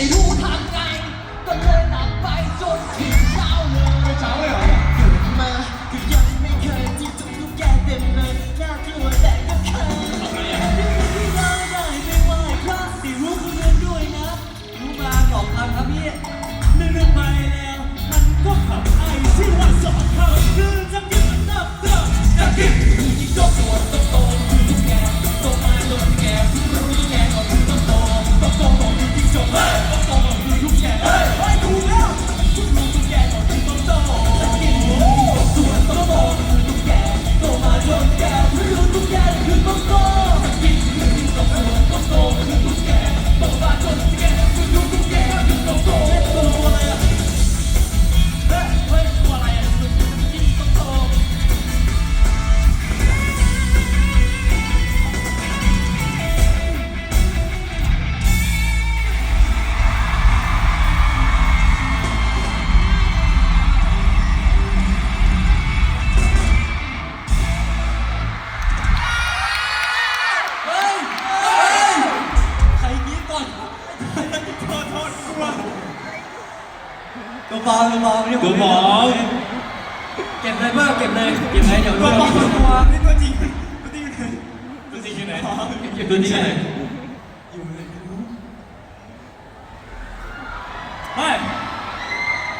You. โทษโทษกลัวดูบอลดูบอลนี่ผมดูบอลเก็บเลยเพิ่มเก็บเลยเก็บเลยเดี๋ยวกูบอลตัวนี่ตัวจริงตัวจริงกูตัวจริงอยู่ไหนเก็บตัวจริงอยู่ไหนอยู่ไหนไม่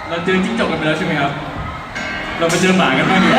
เราเจอจิ้งจกกันไปแล้วใช่ไหมครับ เราไปเจอหมากันบ้างดีกว่า